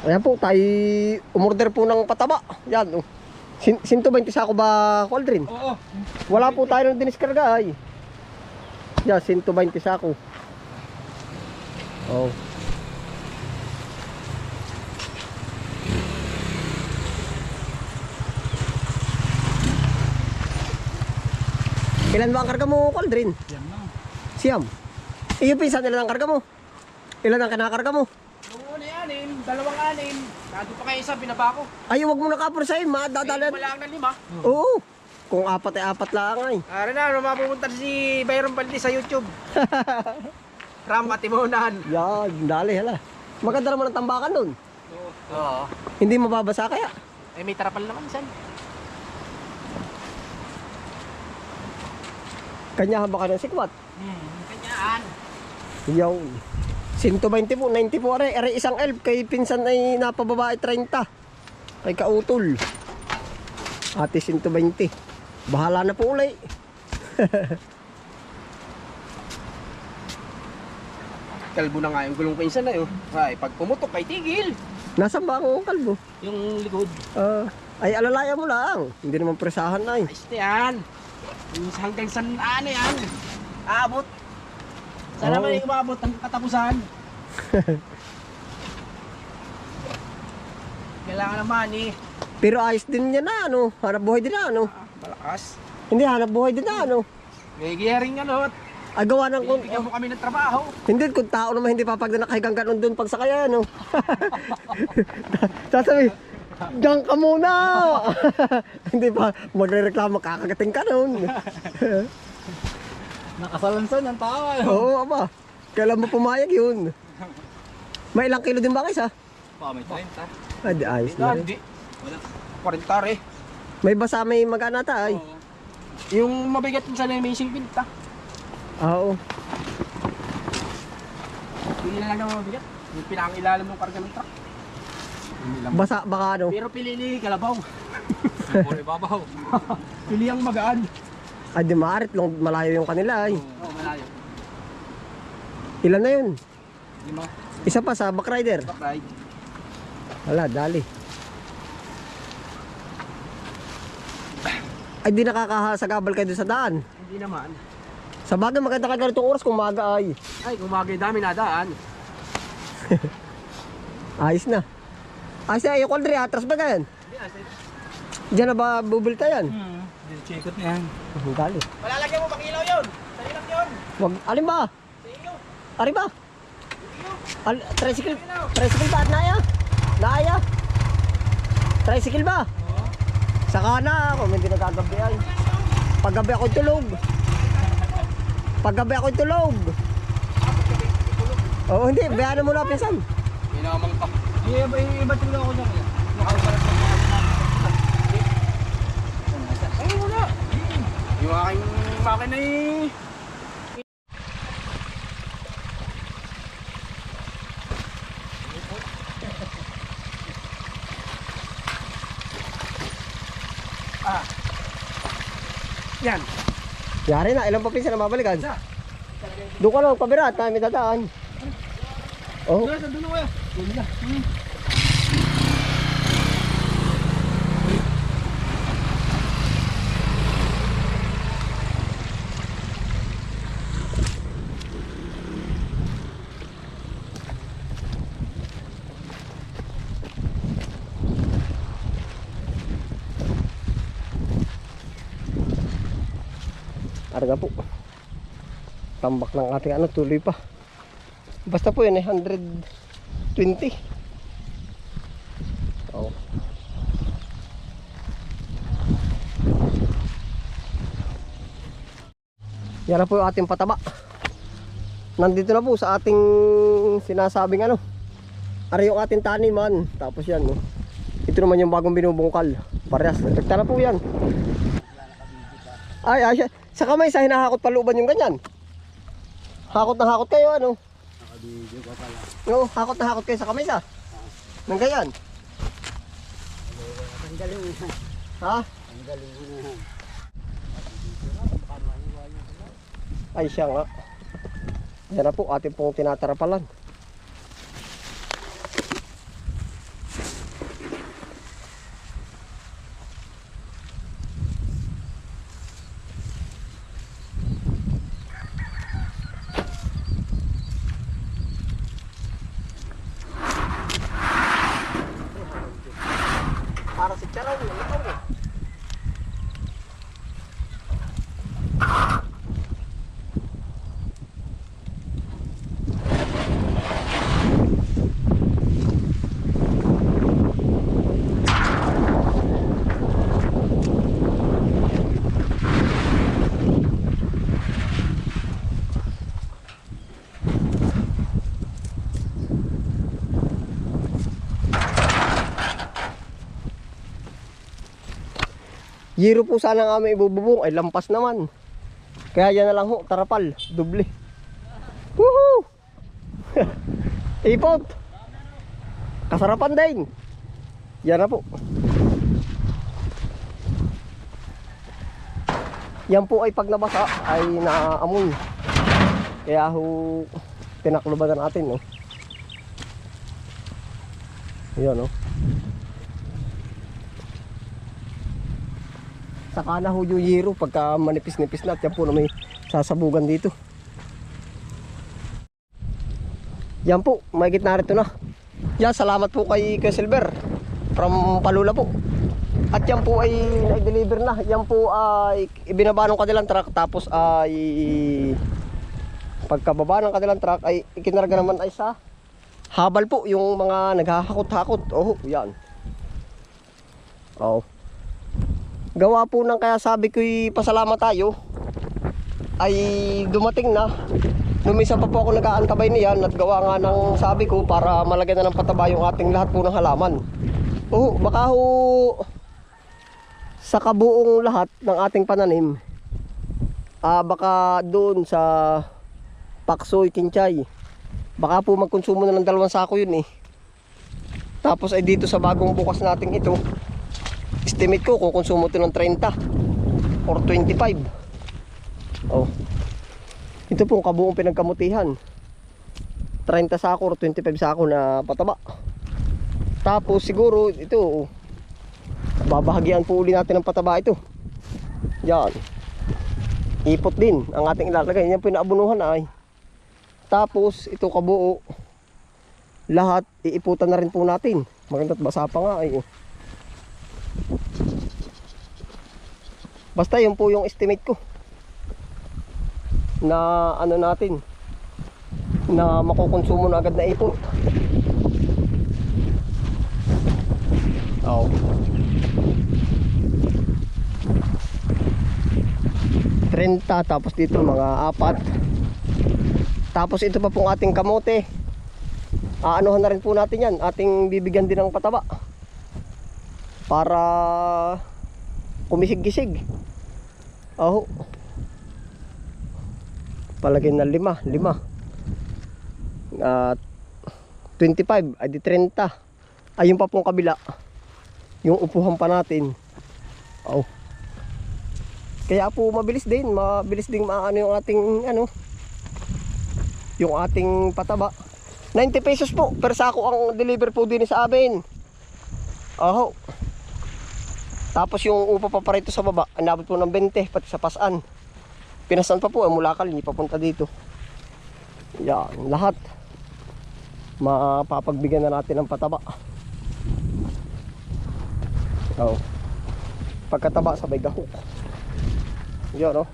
Ayan po, tayo umorder po ng pataba. Yan, oh. Sin 120 sako ba, Aldrin? Oo. Wala po tayo ng diniskarga ay. Yan, 120 sako. Oh. Ilan ba ang karga mo, Aldrin? Yan lang. Siyam. Iyo pinsan ilan ang karga mo? Ilan ang kinakarga mo? Dalawang anin. Nandun pa kayo isa, binaba ko. Ay, wag mo nakapur sa'yo, madadalan. Wala lang ng lima. Oo. Kung apat ay apat lang ay. Ara na, ano mapupunta si Byron Baldi sa YouTube. Ram Matimonan. Yan, dali hala. Maganda naman ang tambakan doon. Oo. Hindi mababasa kaya. Eh, may tarapal naman san. Kanya ba ka ng sikwat? Hmm. Kanyaan. Yaw. 120 po, 90 po are, are isang elf kay pinsan ay napababae 30. Kay kautol. Ate 120. Bahala na po ulay. Kalbo na nga yung gulong pinsan na yun. Ay, pag pumutok kay tigil. Nasaan ba ang kalbo? Yung likod. Ah, ay alalaya mo lang. Hindi naman presahan na eh. Ayos na yan. Hanggang sa ano yan. Aabot. Sana Oo. may umabot ang katapusan. Kailangan naman eh. Pero ayos din niya na ano. Hanap buhay din na ano. Ah, malakas. Hindi hanap buhay din na ano. May gearing ano. Ay gawa ng kung, Bibigyan mo kami ng trabaho. Hindi, kung tao naman hindi papagda nakahigang ganon doon pag sa kaya, no? Sasabi, diyan ka muna! hindi pa, magre-reklamo, kakagating ka nun. Nakasalansan ng tao. Oo, aba. Kailan mo pumayag yun? May ilang kilo din ba kayo, sa? Pa, may 30. Ay, di, ayos na rin. Hindi. Wala. 40 eh. May basa, may magana ta, ay. Yung mabigat yung sana may singpinta. Oo. Pili na lang ng mabigat. Yung pinangilalim ng karga ng truck. Basa, baka ano. Pero pili ni Kalabaw. Puri babaw. pili ang magaan. Ay, di maarit, long, malayo yung kanila, ay. Oo, malayo. Ilan na yun? Lima. Isa pa sa backrider. Back ride. Wala, dali. Ay, di nakakasagabal kayo sa daan. Hindi naman. Sa bagay, maganda ka ganitong oras kung maaga ay. Ay, kumagay dami nadaan. Ayos na. Ayos na, yung kaldri, atras ba ganyan? Hindi, asay. Diyan na ba bubilta yan? Hmm. Chikot na yan. Ang dali. Malalagyan mo pang ilaw yun. Sa ilap yun. Wag, alin ba? Sa ilaw. Ari ba? Al, tricycle, tricycle ba at naya? Naya? Tricycle ba? Saka na, kung hindi nagagabi ay. Paggabi ako tulog. Paggabi ako tulog. Oo, hindi. Bayaran mo na, pinsan. Minamang pa. Iya, iba, iba tulong ako dyan. Nakapalat sa mga Ay, wala. Yung aking makina eh. Yan. Yari na, ilang pa pinsan na mabalikan? Isa. Doon ka lang, pabirat, tayo may dadaan. Oh, Doon, sa dulo kaya. Doon na. Arga po. Tambak ng ating ano, tuloy pa. Basta po yun eh, 120. Oh. Yan na po yung ating pataba. Nandito na po sa ating sinasabing ano. Ari yung ating taniman. Tapos yan, no. Ito naman yung bagong binubungkal. Parehas. Nagtagta na po yan. Ay, ay, sa kamay sa hinahakot paluban yung ganyan. Hakot na hakot kayo, ano? Nakabidyo ka pala. Oo, hakot na hakot kayo sa kamay sa. Nang ganyan. Ang galing. Ha? Ang galing. Ay, siya nga. Yan na po, ating pong tinatarapalan. Zero po sana ang aming ibububong. Ay, lampas naman. Kaya yan na lang ho, tarapal. Doble. Woohoo! Ipot! Kasarapan din. Yan na po. Yan po ay pag nabasa ay naaamoy. Kaya ho, tinakluban na natin. No? Yan no. Saka na ho yung yero pagka manipis-nipis na at yan po na may sasabugan dito. Yan po, may gitna rito na. Yan, salamat po kay Kuya Silver from Palula po. At yan po ay na-deliver na. Yan po ay ibinaba ng kanilang truck tapos ay pagkababa ng kanilang truck ay ikinarga naman ay sa habal po yung mga naghahakot-hakot. Oh, yan. Oh. Gawa po ng kaya sabi ko'y pasalamat tayo ay dumating na. Numisa pa po ako nag-aantabay niyan at gawa nga ng sabi ko para malagyan na ng pataba yung ating lahat po ng halaman. Oh, baka ho sa kabuong lahat ng ating pananim ah baka doon sa Paksoy, Kinchay baka po magkonsumo na ng dalawang sako yun eh tapos ay dito sa bagong bukas nating ito estimate ko kung konsumo ito ng 30 or 25 oh. Ito po ang kabuong pinagkamutihan. 30 sako or 25 sako na pataba. Tapos siguro ito oh, babahagian po uli natin ng pataba ito. Yan. Ipot din ang ating ilalagay. Yan po ay. Tapos ito kabuo lahat iiputan na rin po natin. Maganda't basa pa nga ay oh. Basta yun po yung estimate ko. Na ano natin. Na makukonsumo na agad na ipot oh. 30 tapos dito mga apat. Tapos ito pa pong ating kamote. Aanuhan na rin po natin yan. Ating bibigyan din ng pataba. Para kumisig-gisig oh palagay na lima lima at 25 ay di 30 ayun pa pong kabila yung upuhan pa natin oh kaya po mabilis din, mabilis ding maano yung ating ano yung ating pataba. 90 pesos po per sako ang deliver po din sa amin. Oho. Tapos yung upa pa pa rito sa baba, anabot po ng 20 pati sa pasan. Pinasan pa po, eh, mula kal, hindi papunta dito. Yan, lahat. Mapapagbigyan na natin ng pataba. Oh. Pagkataba sabay gahok. Yan oh.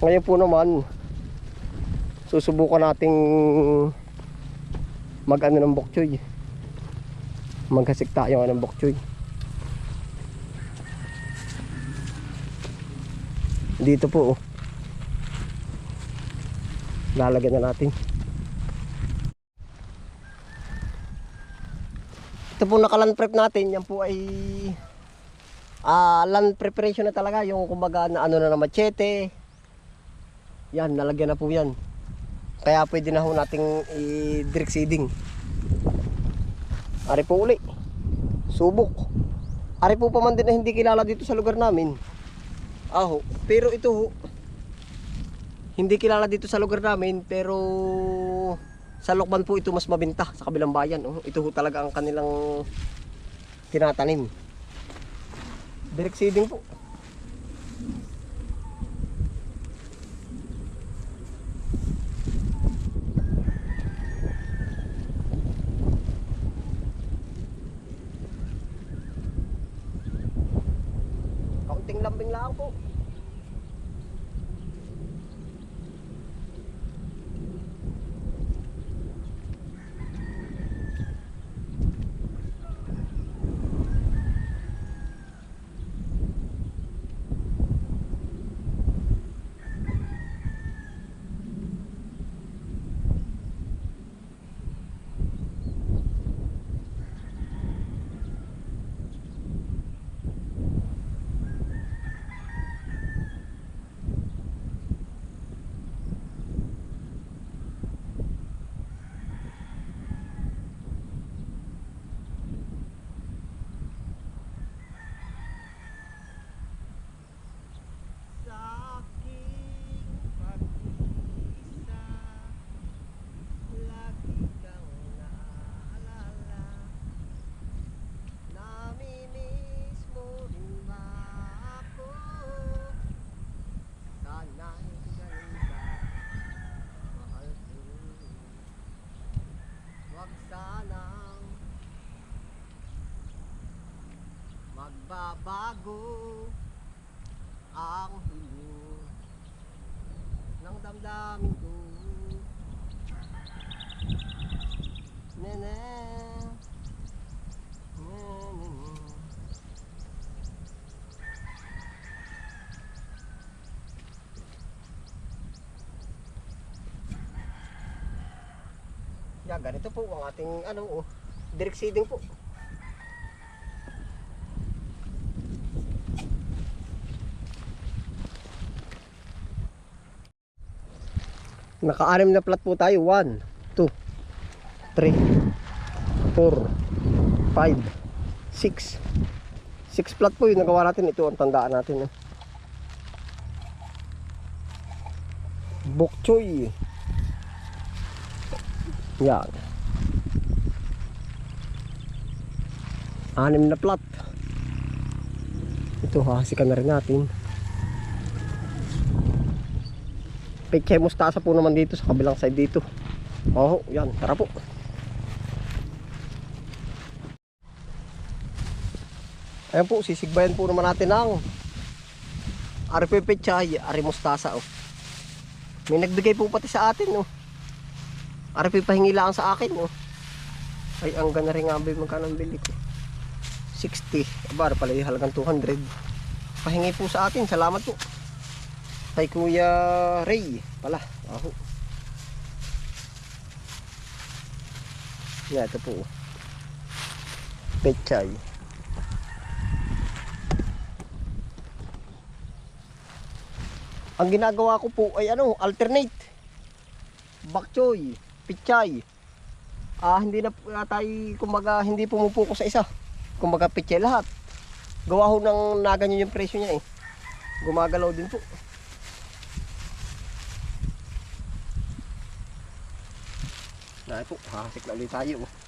Ngayon po naman susubukan nating mag-ano ng bokchoy. Magkasik tayo ng bokchoy. Dito po oh. Lalagyan na natin. Ito po nakaland prep natin, yan po ay ah land preparation na talaga yung kumbaga na ano na na machete yan nalagyan na po yan kaya pwede na ho nating i-direct seeding ari po uli. Subok. Ari po pa man din na hindi kilala dito sa lugar namin. Aho pero ito ho. Hindi kilala dito sa lugar namin pero sa Lokban po ito mas mabenta sa kabilang bayan. Oh. ito ho talaga ang kanilang tinatanim. Direct seeding po. helpful. Magbabago ang hiling ng damdamin ko. Nene. Nene. Yeah, ganito po ang ating ano, oh, direct po. Naka-anim na plat po tayo. 1, 2, 3, 4, 5, 6. 6 plat po yung nagawa natin. Ito ang tandaan natin. Eh. Bok choy. Yan. Anim na plat. Ito hahasikan na rin natin. Peche mustasa po naman dito sa kabilang side dito. Oh, yan. Tara po. Ayan po, sisigbayan po naman natin ng RP Pechay, Ari Mustasa. Oh. May nagbigay po pati sa atin. Oh. RP pahingi lang sa akin. Oh. Ay, ang gana rin nga ba yung magkano ang bili ko. 60. Aba, pala yung halagang 200. Pahingi po sa atin. Salamat po. Kay Kuya Ray pala. Aho. Yeah, ito po. Pechay. Ang ginagawa ko po ay ano, alternate. Bakchoy, pichay. Ah, hindi na tayo, kumbaga, hindi pumupuko sa isa. Kumbaga, pichay lahat. Gawa ho ng naganyan yung presyo niya eh. Gumagalaw din po. Dahil po, hakasik na ulit tayo. oh.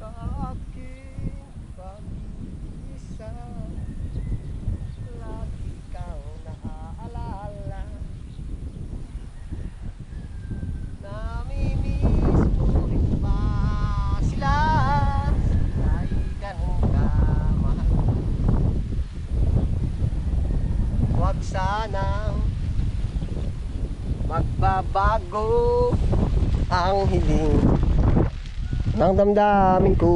sa aking pag-isa Lagi kang naaalala Namimiss mo rin ba sila Ay ganun ka mahal Huwag sanang magbabago ang hiling ng damdamin ko.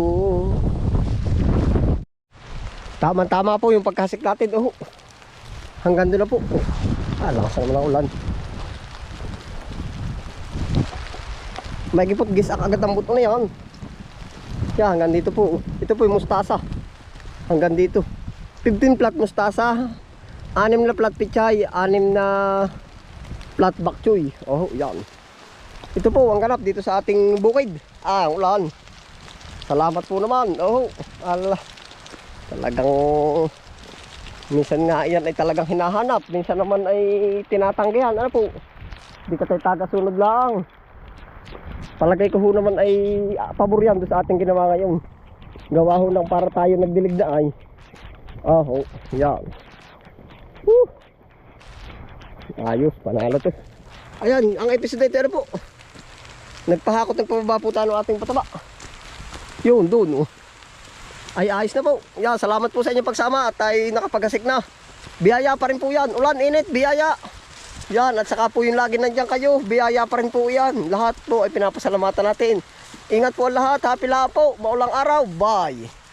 Tama-tama po yung pagkasik natin. Oh. Hanggang doon na po. Oh. Ah, lakas naman ang ulan. May gipot gisak agad ang buto na yan. Yan, hanggang dito po. Ito po yung mustasa. Hanggang dito. 15 plat mustasa. 6 na plat pichay. 6 na plat bakchoy. Oh, yan. Ito po ang ganap dito sa ating bukid. Ah, ulan. Salamat po naman. Oh, ala. Talagang minsan nga yan ay talagang hinahanap. Minsan naman ay tinatanggihan. Ano po? Di ka tayo tagasunod lang. Palagay ko ho naman ay ah, pabor yan sa ating ginawa ngayon. Gawa ho lang para tayo nagdilig na ay. Ah, oh, yan. Woo! Ayos, panalo to. Ayan, ang episode ito ano po. Nagpahakot ng pababa po tayo ng ating pataba. Yun, doon. Oh. Ay, ayos na po. Yan, salamat po sa inyong pagsama at ay nakapagkasik na. Biyaya pa rin po yan. Ulan, init, biyaya. Yan, at saka po yung lagi nandiyan kayo. Biyaya pa rin po yan. Lahat po ay pinapasalamatan natin. Ingat po lahat. Happy lahat po. Maulang araw. Bye.